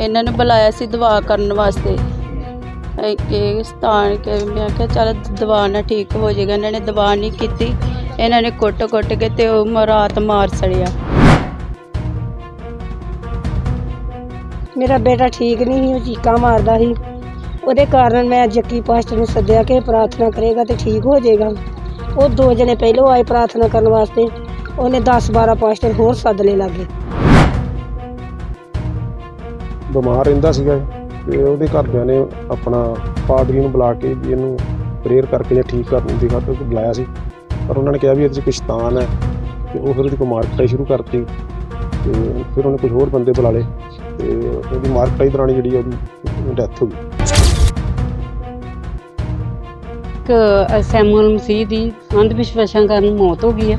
ਇਹਨਾਂ ਨੇ ਬੁਲਾਇਆ ਸੀ ਦਵਾ ਕਰਨ ਵਾਸਤੇ। ਇਹ ਕਿ ਸਥਾਨ ਕੇ ਮੈਂ ਕਿਹਾ ਚੱਲ ਦਵਾ ਨਾ ਠੀਕ ਹੋ ਜਾਏਗਾ। ਇਹਨਾਂ ਨੇ ਦਵਾ ਨਹੀਂ ਕੀਤੀ। ਇਹਨਾਂ ਨੇ ਕੁੱਟ-ਕੁੱਟ ਕੇ ਤੇ ਉਹ ਰਾਤ ਮਾਰ ਸੜਿਆ। ਮੇਰਾ ਬੇਟਾ ਠੀਕ ਨਹੀਂ ਸੀ, ਉਹ ਚੀਕਾਂ ਮਾਰਦਾ ਸੀ। ਉਹਦੇ ਕਾਰਨ ਮੈਂ ਜੱਕੀ ਪਾਸਟਰ ਨੂੰ ਸੱਦਿਆ ਕਿ ਪ੍ਰਾਰਥਨਾ ਕਰੇਗਾ ਤੇ ਠੀਕ ਹੋ ਜਾਏਗਾ। ਉਹ ਦੋ ਜਣੇ ਪਹਿਲੋਂ ਆਏ ਪ੍ਰਾਰਥਨਾ ਕਰਨ ਵਾਸਤੇ। ਉਹਨੇ 10 12 ਪਾਸਟਰ ਹੋਰ ਸੱਦ ਲਏ ਲਾਗੇ। ਬਿਮਾਰ ਰਹਿੰਦਾ ਸੀਗਾ ਤੇ ਉਹਦੇ ਘਰਦਿਆਂ ਨੇ ਆਪਣਾ ਪਾਦਰੀ ਨੂੰ ਬੁਲਾ ਕੇ ਵੀ ਇਹਨੂੰ ਪ੍ਰੇਅਰ ਕਰਕੇ ਜਾਂ ਠੀਕ ਕਰਨ ਦੀ ਖਾਤਰ ਬੁਲਾਇਆ ਸੀ। ਪਰ ਉਹਨਾਂ ਨੇ ਕਿਹਾ ਵੀ ਇਹਦੇ 'ਚ ਕੁਛ ਸ਼ੈਤਾਨ ਹੈ ਤੇ ਉਹ ਫਿਰ ਉਹਦੀ ਕੋਈ ਮਾਰਕਟਾਈ ਸ਼ੁਰੂ ਕਰਤੀ ਤੇ ਫਿਰ ਉਹਨੇ ਕੁਝ ਹੋਰ ਬੰਦੇ ਬੁਲਾ ਲਏ ਤੇ ਉਹਦੀ ਮਾਰਕਟਾਈ ਦੌਰਾਨ ਜਿਹੜੀ ਉਹਦੀ ਡੈਥ ਹੋ ਗਈ। ਇੱਕ ਸੈਮੂਅਲ ਮਸੀਹ ਦੀ ਅੰਧ ਵਿਸ਼ਵਾਸਾਂ ਕਾਰਨ ਮੌਤ ਹੋ ਗਈ ਹੈ।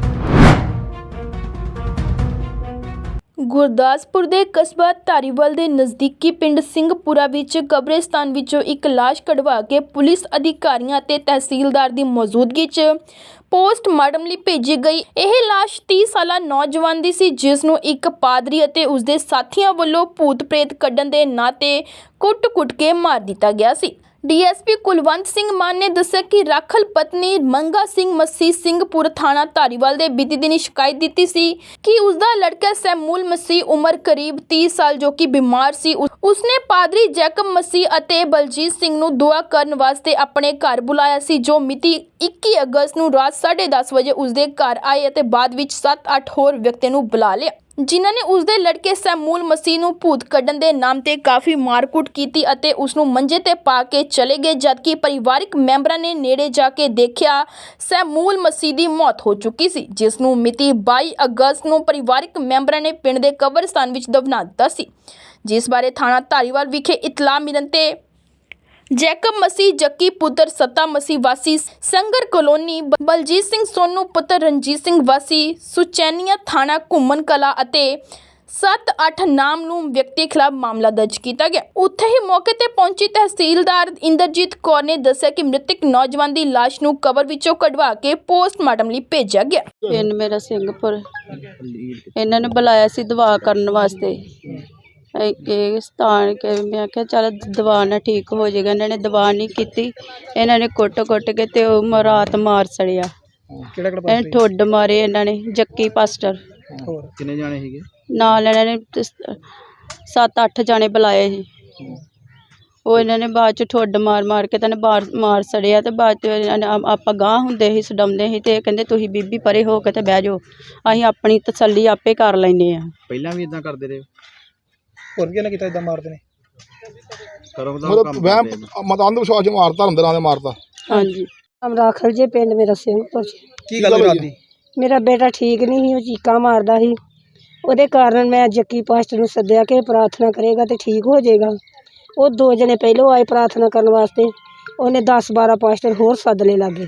ਗੁਰਦਾਸਪੁਰ ਦੇ ਕਸਬਾ ਧਾਰੀਵਾਲ ਦੇ ਨਜ਼ਦੀਕੀ ਪਿੰਡ ਸਿੰਘਪੁਰਾ ਵਿੱਚ ਕਬਰਸਤਾਨ ਵਿੱਚੋਂ ਇੱਕ ਲਾਸ਼ ਕਢਵਾ ਕੇ ਪੁਲਿਸ ਅਧਿਕਾਰੀਆਂ ਅਤੇ ਤਹਿਸੀਲਦਾਰ ਦੀ ਮੌਜੂਦਗੀ 'ਚ ਪੋਸਟਮਾਰਟਮ ਲਈ ਭੇਜੀ ਗਈ। ਇਹ ਲਾਸ਼ 30 ਸਾਲਾ ਨੌਜਵਾਨ ਦੀ ਸੀ, ਜਿਸ ਨੂੰ ਇੱਕ ਪਾਦਰੀ ਅਤੇ ਉਸਦੇ ਸਾਥੀਆਂ ਵੱਲੋਂ ਭੂਤ ਪ੍ਰੇਤ ਕੱਢਣ ਦੇ ਨਾਂ ਤੇ ਕੁੱਟ-ਕੁੱਟ ਕੇ ਮਾਰ ਦਿੱਤਾ ਗਿਆ ਸੀ। ਡੀਐਸਪੀ ਕੁਲਵੰਤ ਸਿੰਘ ਮਾਨ ਨੇ ਦੱਸਿਆ ਕਿ ਰਾਖਲ ਪਤਨੀ ਮੰਗਾ ਸਿੰਘ ਮਸੀਹ ਸਿੰਘਪੁਰ ਥਾਣਾ ਧਾਰੀਵਾਲ ਦੇ ਬੀਤੀ ਦਿਨੀ ਸ਼ਿਕਾਇਤ ਦਿੱਤੀ ਸੀ ਕਿ ਉਸ ਦਾ ਲੜਕਾ ਸੈਮੂਲ ਮਸੀਹ ਉਮਰ ਕਰੀਬ 30 ਸਾਲ ਜੋ ਕਿ ਬਿਮਾਰ ਸੀ। ਉਸ- ਉਸਨੇ ਪਾਦਰੀ ਜੈਕਬ ਮਸੀਹ ਅਤੇ ਬਲਜੀਤ ਸਿੰਘ ਨੂੰ ਦੁਆ ਕਰਨ ਵਾਸਤੇ ਆਪਣੇ ਘਰ ਬੁਲਾਇਆ ਸੀ, ਜੋ ਮਿਤੀ 21 ਅਗਸਤ ਨੂੰ ਰਾਤ 10:30 ਵਜੇ ਉਸਦੇ ਘਰ ਆਏ ਅਤੇ ਬਾਅਦ ਵਿੱਚ 7-8 ਹੋਰ ਵਿਅਕਤੀਆਂ ਨੂੰ ਬੁਲਾ ਲਿਆ। ਜਿਨ੍ਹਾਂ ਨੇ ਉਸਦੇ ਲੜਕੇ ਸੈਮੂਲ ਮਸੀਹ ਨੂੰ ਭੂਤ ਕੱਢਣ ਦੇ ਨਾਮ ਤੇ ਕਾਫੀ ਮਾਰਕੁੱਟ ਕੀਤੀ ਅਤੇ ਉਸ ਨੂੰ ਮੰਜੇ ਤੇ ਪਾ ਕੇ ਚਲੇ ਗਏ, ਜਦਕਿ ਪਰਿਵਾਰਕ ਮੈਂਬਰਾਂ ਨੇ ਨੇੜੇ ਜਾ ਕੇ ਦੇਖਿਆ, ਸੈਮੂਲ ਮਸੀਹ ਦੀ ਮੌਤ ਹੋ ਚੁੱਕੀ ਸੀ ਜਿਸ ਨੂੰ ਮਿਤੀ 22 ਅਗਸਤ ਨੂੰ ਪਰਿਵਾਰਕ ਮੈਂਬਰਾਂ ਨੇ ਪਿੰਡ ਦੇ ਕਬਰਸਤਾਨ ਵਿੱਚ ਦਫਨਾ ਦਿੱਤਾ ਸੀ। ਜਿਸ ਬਾਰੇ ਥਾਣਾ ਧਾਰੀਵਾਲ ਵਿਖੇ ਇਤਲਾਹ ਮਿਲਣ ਤੇ ਜੈਕਬ ਮਸੀਹ ਜੱਕੀ ਪੁੱਤਰ ਸੱਤਾ ਮਸੀਹ ਵਾਸੀ ਸੰਗਰ ਕਲੋਨੀ ਬਲਜੀਤ ਸਿੰਘ ਸੋਨੂ ਪੁੱਤਰ ਰਣਜੀਤ ਸਿੰਘ ਵਾਸੀ ਸੁਚੈਨੀਆ ਥਾਣਾ ਘੁੰਮਣ ਕਲਾ ਅਤੇ 7-8 ਨਾਮ ਨੂੰ ਵਿਅਕਤੀ ਖਿਲਾਫ ਮਾਮਲਾ ਦਰਜ ਕੀਤਾ ਗਿਆ। ਉੱਥੇ ਹੀ ਮੌਕੇ ਤੇ ਪਹੁੰਚੀ ਤਹਿਸੀਲਦਾਰ ਇੰਦਰਜੀਤ ਕੌਰ ਨੇ ਦੱਸਿਆ ਕਿ ਮ੍ਰਿਤਕ ਨੌਜਵਾਨ ਦੀ ਲਾਸ਼ ਨੂੰ ਕਬਰ ਵਿੱਚੋਂ ਕਢਵਾ ਕੇ ਪੋਸਟਮਾਰਟਮ ਲਈ ਭੇਜਿਆ ਗਿਆ। ਪਿੰਡ ਮੇਰਾ ਸਿੰਘਪੁਰ। ਇਹਨਾਂ ਨੇ ਬੁਲਾਇਆ ਸੀ ਦੁਆ ਕਰਨ ਵਾਸਤੇ। ਇਹ ਕਿ ਸਥਾਨ ਕੇ ਮੈਂ ਕਿਹਾ ਚੱਲ ਦਵਾ ਨਾਲ ਠੀਕ ਹੋ ਜਾਏਗਾ। ਇਹਨਾਂ ਨੇ ਦਵਾ ਨਹੀਂ ਕੀਤੀ। ਇਹਨਾਂ ਨੇ ਕੁੱਟ-ਕੁੱਟ ਕੇ ਤੇ ਉਹ ਮ- ਰਾਤ ਮਾਰ ਸੜਿਆ। ਕਿਹੜਾ ਕਿਹੜਾ ਇਹ ਠੁੱਡ ਮਾਰੇ ਇਹਨਾਂ ਨੇ ਜੱਕੀ ਪਾਸਟਰ। ਹੋਰ? ਕਿੰਨੇ ਜਾਣੇ ਸੀਗੇ? ਨਾਲ ਇਹਨਾਂ ਨੇ 7-8 ਜਾਣੇ ਬੁਲਾਏ ਸੀ। ਉਹ ਇਹਨਾਂ ਨੇ ਬਾਅਦ ਚ ਠੁੱਡ ਮਾਰ ਮਾਰ ਕੇ ਤਾਂ ਨੇ ਬਾਹਰ ਮਾਰ ਸੜਿਆ ਤੇ ਬਾਅਦ ਚ ਇਹਨਾਂ ਨੇ ਆ- ਆਪਾਂ ਗਾਂਹ ਹੁੰਦੇ ਸੀ ਸਡਮਦੇ ਸੀ ਤੇ ਇਹ ਕਹਿੰਦੇ ਤੁਸੀਂ ਬੀਬੀ ਪਰੇ ਹੋ ਕੇ ਤੇ ਬਹਿ ਜਾਓ। ਅਸੀਂ ਆਪਣੀ ਤਸੱਲੀ ਆਪੇ ਕਰ ਲੈਨੇ ਆ ਪਹਿਲਾਂ ਵੀ ਇਦਾਂ ਕਰਦੇ ਰਹੇ? ਹੋਰ ਕੀ ਨਾ ਕੀਤਾ ਇਦਾਂ ਮਾਰਦੇ ਨੇ? ਕਰੋ ਦਾ ਮਤਲਬ ਵਹਿਮ ਮਤ ਅੰਧ ਵਿਸ਼ਵਾਸ ਨੂੰ ਮਾਰਤਾ ਅੰਦਰਾਂ ਦੇ ਮਾਰਤਾ। ਹਾਂਜੀ। ਅਮਰਾਖਲ ਜੇ ਪਿੰਡ ਮੇਰਾ ਸਿੰਘਪੁਰ 'ਚ। ਕੀ ਗੱਲ ਹੋਈ ਰਾਤ? ਦੀ ਮੇਰਾ ਬੇਟਾ ਠੀਕ ਨਹੀਂ ਸੀ ਉਹ ਚੀਕਾਂ ਮਾਰਦਾ ਸੀ। ਉਹਦੇ ਕਾਰਨ ਮੈਂ ਜੱਕੀ ਪਾਸਟਰ ਨੂੰ ਸੱਦਿਆ ਕਿ ਪ੍ਰਾਰਥਨਾ ਕਰੇਗਾ ਤੇ ਠੀਕ ਹੋ ਜਾਏਗਾ। ਉਹ ਦੋ ਜਣੇ ਪਹਿਲੋਂ ਆਏ ਪ੍ਰਾਰਥਨਾ ਕਰਨ ਵਾਸਤੇ। ਉਹਨੇ 10 12 ਪਾਸਟਰ ਹੋਰ ਸੱਦ ਲਏ ਲਾਗੇ।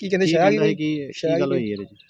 ਕੀ ਕਹਿੰਦੇ ਸ਼ਾਹ ਕੀ ਕੀ ਗੱਲ ਹੋਈ ਇਹਦੇ ਚ?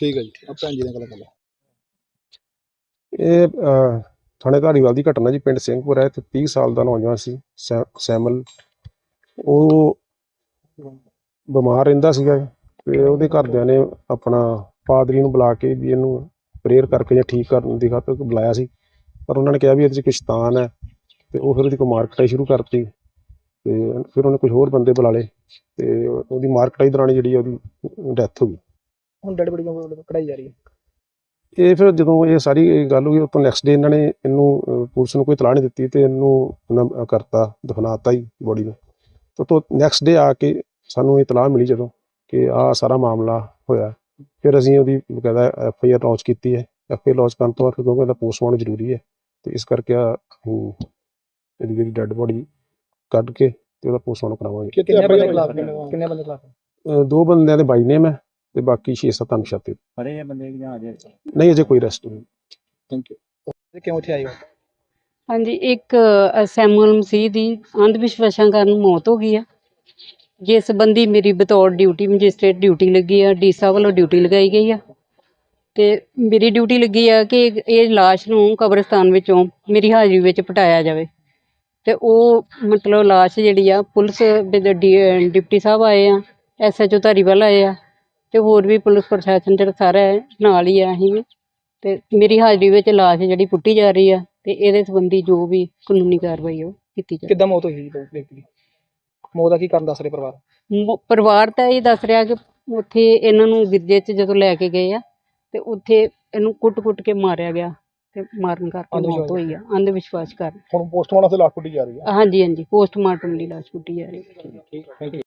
ਠੀਕ ਹੈ ਜੀ। ਆ ਭੈਣ ਜੀ ਨਾਲ ਗੱਲ ਕਰ ਲਓ। ਇਹ ਅਹ, ਥਾਣੇ ਧਾਰੀਵਾਲ ਦੀ ਘਟਨਾ ਜੀ ਪਿੰਡ ਸਿੰਘਪੁਰ ਹੈ। ਤੇ 30 ਸਾਲ ਦਾ ਨੌਜਵਾਨ ਸੀ ਸੈ- ਸੈਮਲ। ਉਹ ਬਿਮਾਰ ਰਹਿੰਦਾ ਸੀਗਾ ਇਹ ਤੇ ਉਹਦੇ ਘਰਦਿਆਂ ਨੇ ਆਪਣਾ ਪਾਦਰੀ ਨੂੰ ਬੁਲਾ ਕੇ ਵੀ ਇਹਨੂੰ ਪ੍ਰੇਅਰ ਕਰਕੇ ਜਾਂ ਠੀਕ ਕਰਨ ਦੀ ਖਾਤਰ ਬੁਲਾਇਆ ਸੀ। ਪਰ ਉਹਨਾਂ ਨੇ ਕਿਹਾ ਵੀ ਇਹਦੇ 'ਚ ਕੁਛ ਸ਼ੈਤਾਨ ਹੈ ਤੇ ਉਹ ਫਿਰ ਉਹਦੀ ਕੋਈ ਮਾਰ ਕਟਾਈ ਸ਼ੁਰੂ ਕਰਤੀ ਤੇ ਫਿਰ ਉਹਨੇ ਕੁਝ ਹੋਰ ਬੰਦੇ ਬੁਲਾ ਲਏ ਤੇ ਉਹਦੀ ਮਾਰ ਕਟਾਈ ਦੌਰਾਨ ਹੀ ਜਿਹੜੀ ਉਹਦੀ ਡੈਥ ਹੋ ਗਈ। ਹੁਣ ਡੈਡ ਬੜੀ ਕਢਾਈ ਜਾ ਰਹੀ ਹੈ। ਇਹ ਫਿਰ ਜਦੋਂ ਇਹ ਸਾਰੀ ਗੱਲ ਹੋਈ ਉਹ ਤੋਂ ਨੈਕਸਟ ਡੇ ਇਹਨਾਂ ਨੇ ਇਹਨੂੰ ਪੁਲਿਸ ਨੂੰ ਕੋਈ ਤਲਾਹ ਨਹੀਂ ਦਿੱਤੀ ਤੇ ਇਹਨੂੰ ਕਰਤਾ ਦਫਨਾਤਾ ਹੀ ਬੋਡੀ ਨੂੰ। ਤੇ ਤੋਂ ਨੈਕਸਟ ਡੇ ਆ ਕੇ ਸਾਨੂੰ ਇਹ ਤਲਾਹ ਮਿਲੀ ਜਦੋਂ ਕਿ ਆਹ ਸਾਰਾ ਮਾਮਲਾ ਹੋਇਆ। ਫਿਰ ਅਸੀਂ ਉਹਦੀ ਬਕਾਇਦਾ ਐਫ ਆਈ ਆਰ ਲਾਂਚ ਕੀਤੀ ਹੈ। ਐਫ ਆਈ ਆਰ ਲਾਂਚ ਕਰਨ ਤੋਂ ਬਾਅਦ ਕਿਉਂਕਿ ਇਹਦਾ ਪੋਸਟਮਾਰਟਮ ਜ਼ਰੂਰੀ ਹੈ ਤੇ ਇਸ ਕਰਕੇ ਆ ਇਹਦੀ ਜਿਹੜੀ ਡੈੱਡ ਬੋਡੀ ਕੱਢ ਕੇ ਤੇ ਉਹਦਾ ਪੋਸਟਮਾਰਟਮ ਕਰਾਵਾਂਗੇ। ਕਿਤੇ ਕਿੰਨੇ ਬੰਦੇ ਖਿਲਾਫ ਕਿੰਨੇ ਬੰਦੇ ਖਿਲਾਫ ਦੋ ਬੰਦਿਆਂ ਦੇ ਬਾਈ ਨੇਮ ਹੈ। ਤੇ ਬਾਕੀ 6-7 ਅਨਸ਼ਾਤੇ ਫੜੇ ਆ ਬੰਦੇ ਜਾਂ ਅਜੇ ਨਹੀਂ ਅਜੇ ਕੋਈ ਅਰੈਸਟ ਨਹੀਂ। ਥੈਂਕ ਯੂ ਤੇ ਕਿਉਂ ਇੱਥੇ ਆਏ ਹੋ? ਹਾਂਜੀ ਇੱਕ ਸੈਮੂਅਲ ਮਸੀਹ ਦੀ ਅੰਧ ਵਿਸ਼ਵਾਸਾਂ ਕਾਰਨ ਮੌਤ ਹੋ ਗਈ ਆ। ਜਿਸ ਸੰਬੰਧੀ ਮੇਰੀ ਬਤੌਰ ਡਿਊਟੀ ਮੈਜਿਸਟ੍ਰੇਟ ਡਿਊਟੀ ਲੱਗੀ ਆ ਡੀ ਸਾਹਿਬ ਵੱਲੋਂ ਡਿਊਟੀ ਲਗਾਈ ਗਈ ਆ। ਤੇ ਮੇਰੀ ਡਿਊਟੀ ਲੱਗੀ ਆ ਕਿ ਇਹ ਲਾਸ਼ ਨੂੰ ਕਬਰਸਤਾਨ ਵਿੱਚੋਂ ਮੇਰੀ ਹਾਜ਼ਰੀ ਵਿੱਚ ਪਟਾਇਆ ਜਾਵੇ। ਤੇ ਉਹ ਮਤਲਬ ਲਾਸ਼ ਜਿਹੜੀ ਆ ਪੁਲਿਸ ਡਿਪਟੀ ਸਾਹਿਬ ਆਏ ਆ ਐਸਐਚਓ ਧਾਰੀਵਾਲ ਆਏ ਆ। ਤੇ ਹੋਰ ਵੀ ਪੁਲਿਸ ਪ੍ਰਸ਼ਾਸਨ ਜਿਹੜਾ ਸਾਰਾ ਹੈ ਨਾਲ ਹੀ ਆ ਅਸੀਂ ਵੀ। ਤੇ ਮੇਰੀ ਹਾਜ਼ਰੀ ਵਿੱਚ ਲਾਸ਼ ਜਿਹੜੀ ਪੁੱਟੀ ਜਾ ਰਹੀ ਆ ਤੇ ਇਹਦੇ ਸੰਬੰਧੀ ਜੋ ਵੀ ਕਾਨੂੰਨੀ ਕਾਰਵਾਈ ਉਹ ਕੀਤੀ ਜਾਵੇ ਕਿੱਦਾਂ ਮੌਤ ਹੋਈ ਜੀ ਦੀ? ਮੌਤ ਦਾ ਕੀ ਕਾਰਨ ਦੱਸ ਰਹੇ ਪਰਿਵਾਰ? ਮ- ਪਰਿਵਾਰ ਤਾਂ ਇਹ ਦੱਸ ਰਿਹਾ ਕਿ ਉੱਥੇ ਇਹਨਾਂ ਨੂੰ ਗਿਰਜੇ 'ਚ ਜਦੋਂ ਲੈ ਕੇ ਗਏ ਆ ਤੇ ਉੱਥੇ ਇਹਨੂੰ ਕੁੱਟ-ਕੁੱਟ ਕੇ ਮਾਰਿਆ ਗਿਆ ਤੇ ਮਾਰਨ ਕਰਕੇ ਮੌਤ ਹੋਈ ਆ ਅੰਧ ਵਿਸ਼ਵਾਸ ਕਾਰਨ। ਹੁਣ ਪੋਸਟਮਾਰਟਮ ਤੇ ਲਾਸ਼ ਪੁੱਟੀ ਜਾ ਰਹੀ ਹੈ ਹਾਂਜੀ ਹਾਂਜੀ ਪੋਸਟਮਾਰਟਮ ਲਈ ਲਾਸ਼ ਪੁੱਟੀ ਜਾ ਰਹੀ ਹੈ। ਠੀਕ ਥੈਂਕ ਯੂ